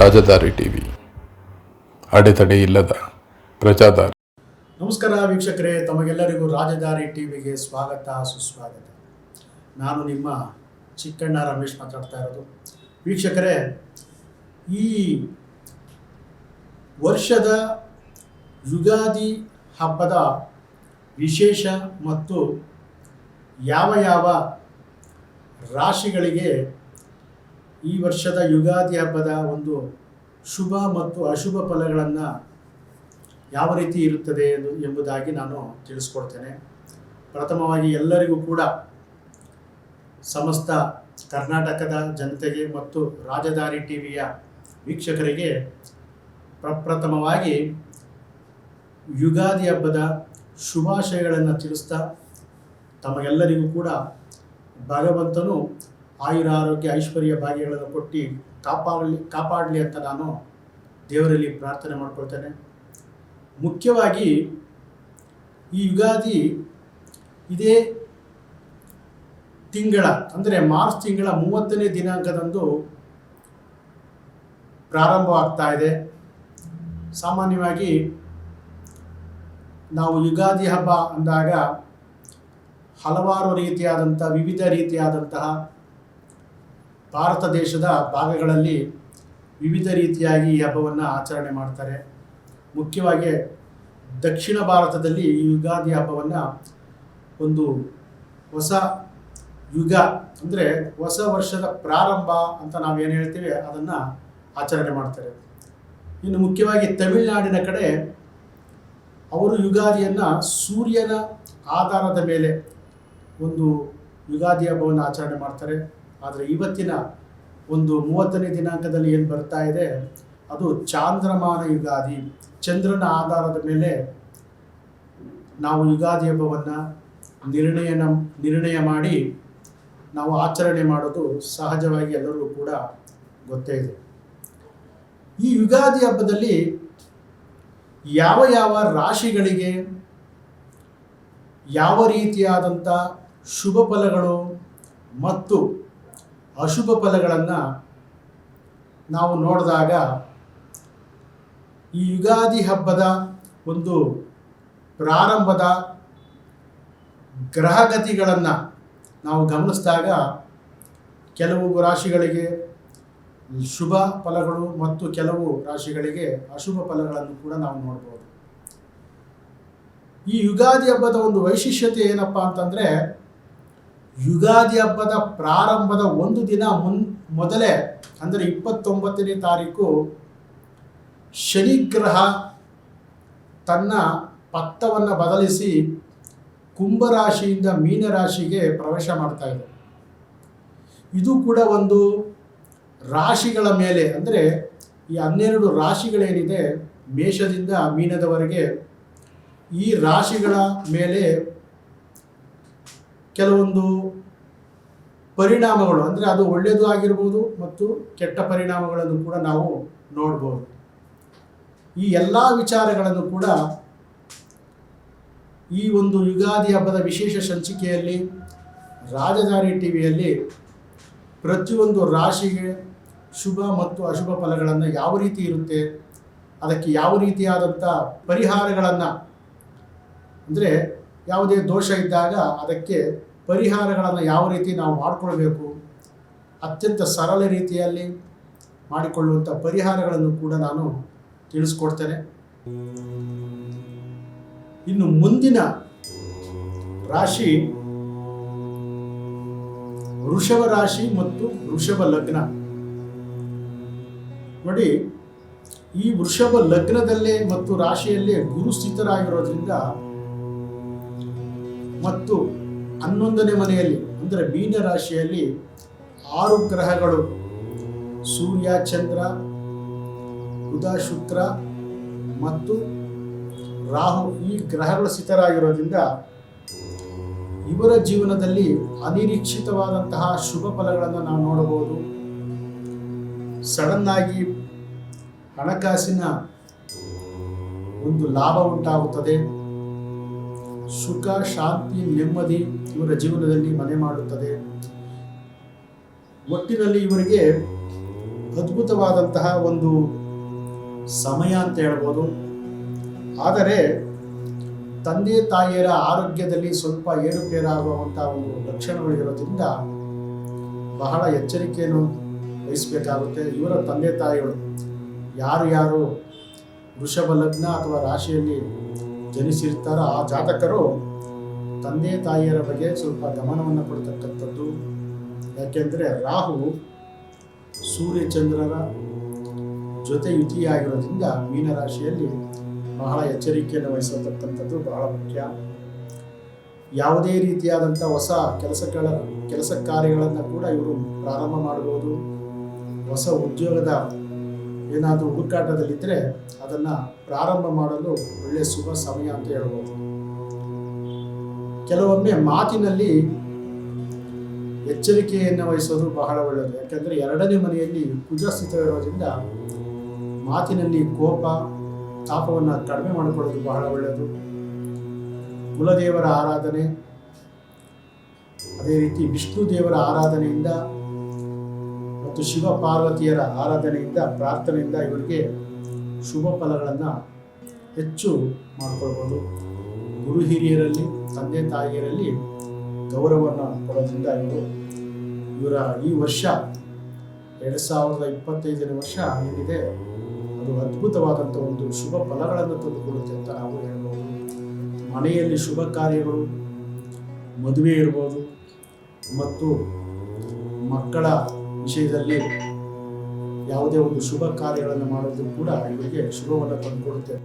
ರಾಜಧಾರಿ TV. ಅಡೆತಡೆ ಇಲ್ಲದ ಪ್ರಜಾದಾರಿ. ನಮಸ್ಕಾರ ವೀಕ್ಷಕರೇ, ತಮಗೆಲ್ಲರಿಗೂ ರಾಜಧಾರಿ ಟಿವಿಗೆ ಸ್ವಾಗತ, ಸುಸ್ವಾಗತ. ನಾನು ನಿಮ್ಮ ಚಿಕ್ಕಣ್ಣ ರಮೇಶ್ ಮಾತಾಡ್ತಾ ಇರೋದು. ವೀಕ್ಷಕರೇ, ಈ ವರ್ಷದ ಯುಗಾದಿ ಹಬ್ಬದ ವಿಶೇಷ ಮತ್ತು ಯಾವ ಯಾವ ರಾಶಿಗಳಿಗೆ ಈ ವರ್ಷದ ಯುಗಾದಿ ಹಬ್ಬದ ಒಂದು ಶುಭ ಮತ್ತು ಅಶುಭ ಫಲಗಳನ್ನು ಯಾವ ರೀತಿ ಇರುತ್ತದೆ ಎಂಬುದಾಗಿ ನಾನು ತಿಳಿಸ್ಕೊಡ್ತೇನೆ. ಪ್ರಥಮವಾಗಿ ಎಲ್ಲರಿಗೂ ಕೂಡ ಸಮಸ್ತ ಕರ್ನಾಟಕದ ಜನತೆಗೆ ಮತ್ತು ರಾಜಧಾನಿ ಟಿ ವಿಯ ವೀಕ್ಷಕರಿಗೆ ಪ್ರಪ್ರಥಮವಾಗಿ ಯುಗಾದಿ ಹಬ್ಬದ ಶುಭಾಶಯಗಳನ್ನು ತಿಳಿಸ್ತಾ ತಮಗೆಲ್ಲರಿಗೂ ಕೂಡ ಭಗವಂತನು ಆಯುರ ಆರೋಗ್ಯ ಐಶ್ವರ್ಯ ಭಾಗ್ಯಗಳನ್ನು ಕೊಟ್ಟು ಕಾಪಾಡಲಿ ಕಾಪಾಡಲಿ ಅಂತ ನಾನು ದೇವರಲ್ಲಿ ಪ್ರಾರ್ಥನೆ ಮಾಡ್ಕೊಳ್ತೇನೆ. ಮುಖ್ಯವಾಗಿ ಈ ಯುಗಾದಿ ಇದೇ ತಿಂಗಳ, ಅಂದರೆ ಮಾರ್ಚ್ ತಿಂಗಳ ಮೂವತ್ತನೇ ದಿನಾಂಕದಂದು ಪ್ರಾರಂಭವಾಗ್ತಾ ಇದೆ. ಸಾಮಾನ್ಯವಾಗಿ ನಾವು ಯುಗಾದಿ ಹಬ್ಬ ಅಂದಾಗ ಹಲವಾರು ರೀತಿಯಾದಂಥ, ವಿವಿಧ ರೀತಿಯಾದಂತಹ ಭಾರತ ದೇಶದ ಭಾಗಗಳಲ್ಲಿ ವಿವಿಧ ರೀತಿಯಾಗಿ ಈ ಹಬ್ಬವನ್ನು ಆಚರಣೆ ಮಾಡ್ತಾರೆ. ಮುಖ್ಯವಾಗಿ ದಕ್ಷಿಣ ಭಾರತದಲ್ಲಿ ಈ ಯುಗಾದಿ ಹಬ್ಬವನ್ನು ಒಂದು ಹೊಸ ಯುಗ ಅಂದರೆ ಹೊಸ ವರ್ಷದ ಪ್ರಾರಂಭ ಅಂತ ನಾವು ಏನು ಹೇಳ್ತೀವಿ ಅದನ್ನು ಆಚರಣೆ ಮಾಡ್ತಾರೆ. ಇನ್ನು ಮುಖ್ಯವಾಗಿ ತಮಿಳುನಾಡಿನ ಕಡೆ ಅವರು ಯುಗಾದಿಯನ್ನು ಸೂರ್ಯನ ಆಧಾರದ ಮೇಲೆ ಒಂದು ಯುಗಾದಿ ಹಬ್ಬವನ್ನು ಆಚರಣೆ ಮಾಡ್ತಾರೆ. ಆದರೆ ಇವತ್ತಿನ ಒಂದು ಮೂವತ್ತನೇ ದಿನಾಂಕದಲ್ಲಿ ಏನು ಬರ್ತಾ ಇದೆ? ಅದು ಚಾಂದ್ರಮಾನ ಯುಗಾದಿ. ಚಂದ್ರನ ಆಧಾರದ ಮೇಲೆ ನಾವು ಯುಗಾದಿ ಹಬ್ಬವನ್ನು ನಿರ್ಣಯನ, ನಿರ್ಣಯ ಮಾಡಿ ನಾವು ಆಚರಣೆ ಮಾಡೋದು ಸಹಜವಾಗಿ ಎಲ್ಲರಿಗೂ ಕೂಡ ಗೊತ್ತೇ ಇದೆ. ಈ ಯುಗಾದಿ ಹಬ್ಬದಲ್ಲಿ ಯಾವ ಯಾವ ರಾಶಿಗಳಿಗೆ ಯಾವ ರೀತಿಯಾದಂಥ ಶುಭ ಫಲಗಳು ಮತ್ತು ಅಶುಭ ಫಲಗಳನ್ನು ನಾವು ನೋಡಿದಾಗ ಈ ಯುಗಾದಿ ಹಬ್ಬದ ಒಂದು ಪ್ರಾರಂಭದ ಗ್ರಹಗತಿಗಳನ್ನು ನಾವು ಗಮನಿಸಿದಾಗ ಕೆಲವು ರಾಶಿಗಳಿಗೆ ಶುಭ ಫಲಗಳು ಮತ್ತು ಕೆಲವು ರಾಶಿಗಳಿಗೆ ಅಶುಭ ಫಲಗಳನ್ನು ಕೂಡ ನಾವು ನೋಡ್ಬೋದು. ಈ ಯುಗಾದಿ ಹಬ್ಬದ ಒಂದು ವೈಶಿಷ್ಟ್ಯತೆ ಏನಪ್ಪ ಅಂತಂದರೆ ಯುಗಾದಿ ಹಬ್ಬದ ಪ್ರಾರಂಭದ ಒಂದು ದಿನ ಮುನ್, ಮೊದಲೇ, ಅಂದರೆ ಇಪ್ಪತ್ತೊಂಬತ್ತನೇ ತಾರೀಕು, ಶನಿಗ್ರಹ ತನ್ನ ಪತ್ತವನ್ನು ಬದಲಿಸಿ ಕುಂಭರಾಶಿಯಿಂದ ಮೀನರಾಶಿಗೆ ಪ್ರವೇಶ ಮಾಡ್ತಾ ಇದೆ. ಇದು ಕೂಡ ಒಂದು ರಾಶಿಗಳ ಮೇಲೆ, ಅಂದರೆ ಈ ಹನ್ನೆರಡು ರಾಶಿಗಳೇನಿದೆ ಮೇಷದಿಂದ ಮೀನದವರೆಗೆ, ಈ ರಾಶಿಗಳ ಮೇಲೆ ಕೆಲವೊಂದು ಪರಿಣಾಮಗಳು, ಅಂದರೆ ಅದು ಒಳ್ಳೆಯದು ಆಗಿರ್ಬೋದು ಮತ್ತು ಕೆಟ್ಟ ಪರಿಣಾಮಗಳನ್ನು ಕೂಡ ನಾವು ನೋಡ್ಬೋದು. ಈ ಎಲ್ಲ ವಿಚಾರಗಳನ್ನು ಕೂಡ ಈ ಒಂದು ಯುಗಾದಿ ಹಬ್ಬದ ವಿಶೇಷ ಸಂಚಿಕೆಯಲ್ಲಿ, ರಾಜಧಾನಿ ಟಿ ವಿಯಲ್ಲಿ ಪ್ರತಿಯೊಂದು ರಾಶಿಗೆ ಶುಭ ಮತ್ತು ಅಶುಭ ಫಲಗಳನ್ನು ಯಾವ ರೀತಿ ಇರುತ್ತೆ, ಅದಕ್ಕೆ ಯಾವ ರೀತಿಯಾದಂಥ ಪರಿಹಾರಗಳನ್ನು, ಅಂದರೆ ಯಾವುದೇ ದೋಷ ಇದ್ದಾಗ ಅದಕ್ಕೆ ಪರಿಹಾರಗಳನ್ನು ಯಾವ ರೀತಿ ನಾವು ಮಾಡಿಕೊಳ್ಬೇಕು, ಅತ್ಯಂತ ಸರಳ ರೀತಿಯಲ್ಲಿ ಮಾಡಿಕೊಳ್ಳುವಂಥ ಪರಿಹಾರಗಳನ್ನು ಕೂಡ ನಾನು ತಿಳಿಸ್ಕೊಡ್ತೇನೆ. ಇನ್ನು ಮುಂದಿನ ರಾಶಿ ವೃಷಭ ರಾಶಿ ಮತ್ತು ವೃಷಭ ಲಗ್ನ. ನೋಡಿ, ಈ ವೃಷಭ ಲಗ್ನದಲ್ಲೇ ಮತ್ತು ರಾಶಿಯಲ್ಲೇ ಗುರು ಸ್ಥಿತರಾಗಿರೋದ್ರಿಂದ ಮತ್ತು ಹನ್ನೊಂದನೇ ಮನೆಯಲ್ಲಿ, ಅಂದರೆ ಮೀನ ರಾಶಿಯಲ್ಲಿ ಆರು ಗ್ರಹಗಳು. ಸೂರ್ಯ, ಚಂದ್ರ, ಬುಧ, ಶುಕ್ರ ಮತ್ತು ರಾಹು ಈ ಗ್ರಹಗಳು ಸ್ಥಿತರಾಗಿರೋದ್ರಿಂದ ಇವರ ಜೀವನದಲ್ಲಿ ಅನಿರೀಕ್ಷಿತವಾದಂತಹ ಶುಭ ಫಲಗಳನ್ನು ನಾವು ನೋಡಬಹುದು. ಸಡನ್ ಹಣಕಾಸಿನ ಒಂದು ಲಾಭ ಉಂಟಾಗುತ್ತದೆ. ಸುಖ ಶಾಂತಿ ನೆಮ್ಮದಿ ಇವರ ಜೀವನದಲ್ಲಿ ಮನೆ ಮಾಡುತ್ತದೆ. ಒಟ್ಟಿನಲ್ಲಿ ಇವರಿಗೆ ಅದ್ಭುತವಾದಂತಹ ಒಂದು ಸಮಯ ಅಂತ ಹೇಳ್ಬೋದು. ಆದರೆ ತಂದೆ ತಾಯಿಯರ ಆರೋಗ್ಯದಲ್ಲಿ ಸ್ವಲ್ಪ ಏರುಪೇರಾಗುವಂಥ ಒಂದು ಲಕ್ಷಣಗಳು ಇರೋದ್ರಿಂದ ಬಹಳ ಎಚ್ಚರಿಕೆಯನ್ನು ವಹಿಸಬೇಕಾಗುತ್ತೆ. ಇವರ ತಂದೆ ತಾಯಿಗಳು ಯಾರು ಯಾರು ವೃಷಭ ಲಗ್ನ ಅಥವಾ ರಾಶಿಯಲ್ಲಿ ಜನಿಸಿರ್ತಾರೋ ಆ ಜಾತಕರು ತಂದೆ ತಾಯಿಯರ ಬಗ್ಗೆ ಸ್ವಲ್ಪ ಗಮನವನ್ನು ಕೊಡ್ತಕ್ಕಂಥದ್ದು. ಯಾಕೆಂದರೆ ರಾಹು ಸೂರ್ಯ ಚಂದ್ರರ ಜೊತೆ ಯುತಿಯಾಗಿರೋದ್ರಿಂದ ಮೀನರಾಶಿಯಲ್ಲಿ ಬಹಳ ಎಚ್ಚರಿಕೆಯನ್ನು ವಹಿಸತಕ್ಕಂಥದ್ದು ಬಹಳ ಮುಖ್ಯ. ಯಾವುದೇ ರೀತಿಯಾದಂಥ ಹೊಸ ಕೆಲಸಗಳ, ಕೆಲಸ ಕಾರ್ಯಗಳನ್ನು ಕೂಡ ಇವರು ಪ್ರಾರಂಭ ಮಾಡ್ಬೋದು. ಹೊಸ ಉದ್ಯೋಗದ ಏನಾದರೂ ಹುಡುಕಾಟದಲ್ಲಿದ್ದರೆ ಅದನ್ನು ಪ್ರಾರಂಭ ಮಾಡಲು ಒಳ್ಳೆಯ ಶುಭ ಸಮಯ ಅಂತ ಹೇಳ್ಬೋದು. ಕೆಲವೊಮ್ಮೆ ಮಾತಿನಲ್ಲಿ ಎಚ್ಚರಿಕೆಯನ್ನು ವಹಿಸೋದು ಬಹಳ ಒಳ್ಳೆಯದು ಯಾಕೆಂದರೆ ಎರಡನೇ ಮನೆಯಲ್ಲಿ ಕುಜ ಸ್ಥಿತವಿರೋದ್ರಿಂದ ಮಾತಿನಲ್ಲಿ ಕೋಪ, ತಾಪವನ್ನು ಕಡಿಮೆ ಮಾಡಿಕೊಳ್ಳೋದು ಬಹಳ ಒಳ್ಳೆಯದು ಕುಲದೇವರ ಆರಾಧನೆ, ಅದೇ ರೀತಿ ವಿಷ್ಣು ದೇವರ ಆರಾಧನೆಯಿಂದ ಮತ್ತು ಶಿವ ಪಾರ್ವತಿಯರ ಆರಾಧನೆಯಿಂದ, ಪ್ರಾರ್ಥನೆಯಿಂದ ಇವರಿಗೆ ಶುಭ ಫಲಗಳನ್ನು ಹೆಚ್ಚು ಮಾಡಿಕೊಳ್ಬೋದು. ಗುರು ಹಿರಿಯರಲ್ಲಿ, ತಂದೆ ತಾಯಿಯರಲ್ಲಿ ಗೌರವವನ್ನು ಕೊಡೋದ್ರಿಂದ ಇವರು, ಇವರ ಈ ವರ್ಷ ಎರಡು ಸಾವಿರದ ಇಪ್ಪತ್ತೈದನೇ ವರ್ಷ ಏನಿದೆ, ಅದು ಅದ್ಭುತವಾದಂಥ ಒಂದು ಶುಭ ಫಲಗಳನ್ನು ತಂದುಕೊಡುತ್ತೆ ಅಂತ ನಾವು ಹೇಳ್ಬೋದು. ಮನೆಯಲ್ಲಿ ಶುಭ ಕಾರ್ಯಗಳು, ಮದುವೆ ಇರ್ಬೋದು, ಮತ್ತು ಮಕ್ಕಳ ವಿಷಯದಲ್ಲಿ ಯಾವುದೇ ಒಂದು ಶುಭ ಕಾರ್ಯಗಳನ್ನು ಮಾಡೋದು ಕೂಡ ಇವರಿಗೆ ಶುಭವನ್ನು ತಂದುಕೊಡುತ್ತೆ.